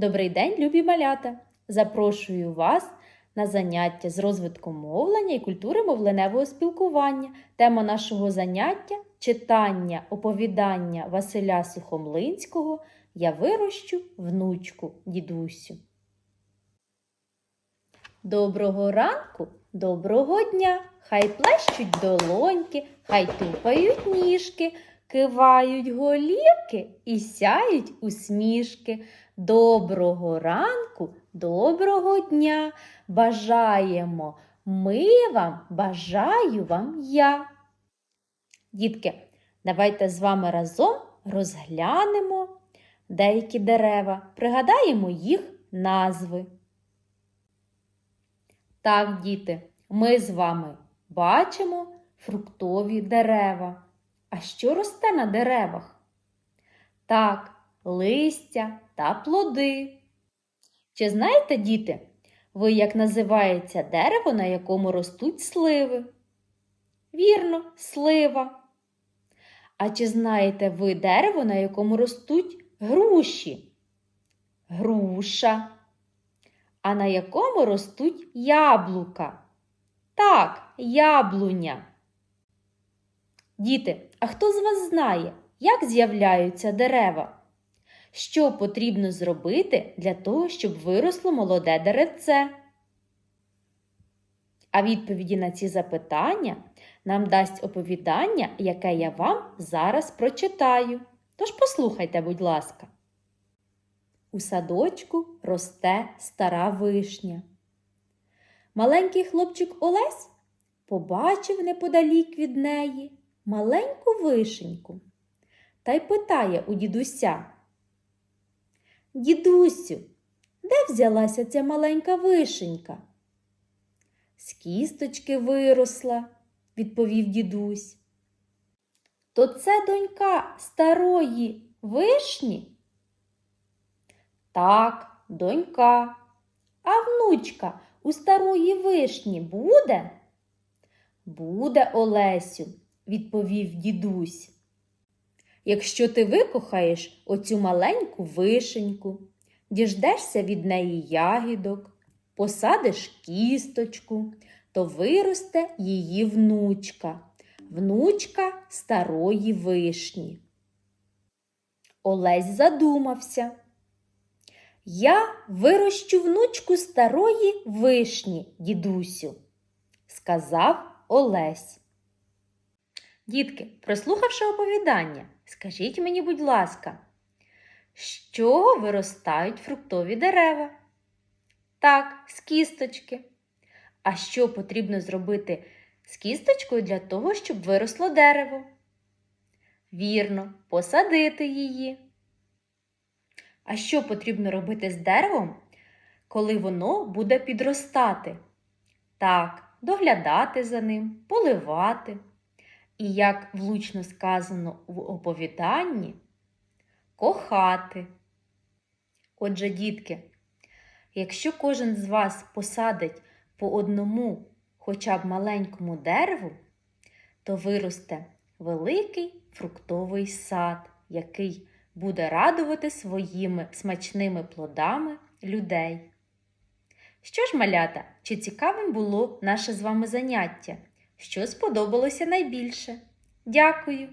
Добрий день, любі малята! Запрошую вас на заняття з розвитку мовлення і культури мовленевого спілкування. Тема нашого заняття читання оповідання Василя Сухомлинського Я вирощу внучку дідусю. Доброго ранку, доброго дня! Хай плещуть долоньки, хай тупають ніжки, кивають голівки і сяють усмішки. Доброго ранку, доброго дня! Бажаємо ми вам, бажаю вам я. Дітки, давайте з вами разом розглянемо деякі дерева, пригадаємо їх назви. Так, діти, ми з вами бачимо фруктові дерева. А що росте на деревах? Так, листя та плоди. Чи знаєте, діти, ви, як називається дерево, на якому ростуть сливи? Вірно, слива. А чи знаєте ви дерево, на якому ростуть груші? Груша. А на якому ростуть яблука? Так, яблуня. Діти, а хто з вас знає, як з'являються дерева? Що потрібно зробити для того, щоб виросло молоде деревце? А відповіді на ці запитання нам дасть оповідання, яке я вам зараз прочитаю. Тож послухайте, будь ласка. У садочку росте стара вишня. Маленький хлопчик Олесь побачив неподалік від неї маленьку вишеньку та й питає у дідуся. Дідусю, де взялася ця маленька вишенька? З кісточки виросла, відповів дідусь. То це донька старої вишні? Так, донька. А внучка у старої вишні буде? Буде, Олесю, відповів дідусь. Якщо ти викохаєш оцю маленьку вишеньку, діждешся від неї ягідок, посадиш кісточку, то виросте її внучка, внучка старої вишні. Олесь задумався. Я вирощу внучку старої вишні, дідусю, сказав Олесь. Дітки, прослухавши оповідання, скажіть мені, будь ласка, з чого виростають фруктові дерева? Так, з кісточки. А що потрібно зробити з кісточкою для того, щоб виросло дерево? Вірно, посадити її. А що потрібно робити з деревом, коли воно буде підростати? Так, доглядати за ним, поливати. І, як влучно сказано в оповіданні, кохати. Отже, дітки, якщо кожен з вас посадить по одному хоча б маленькому дереву, то виросте великий фруктовий сад, який буде радувати своїми смачними плодами людей. Що ж, малята, чи цікавим було наше з вами заняття? Що сподобалося найбільше? Дякую!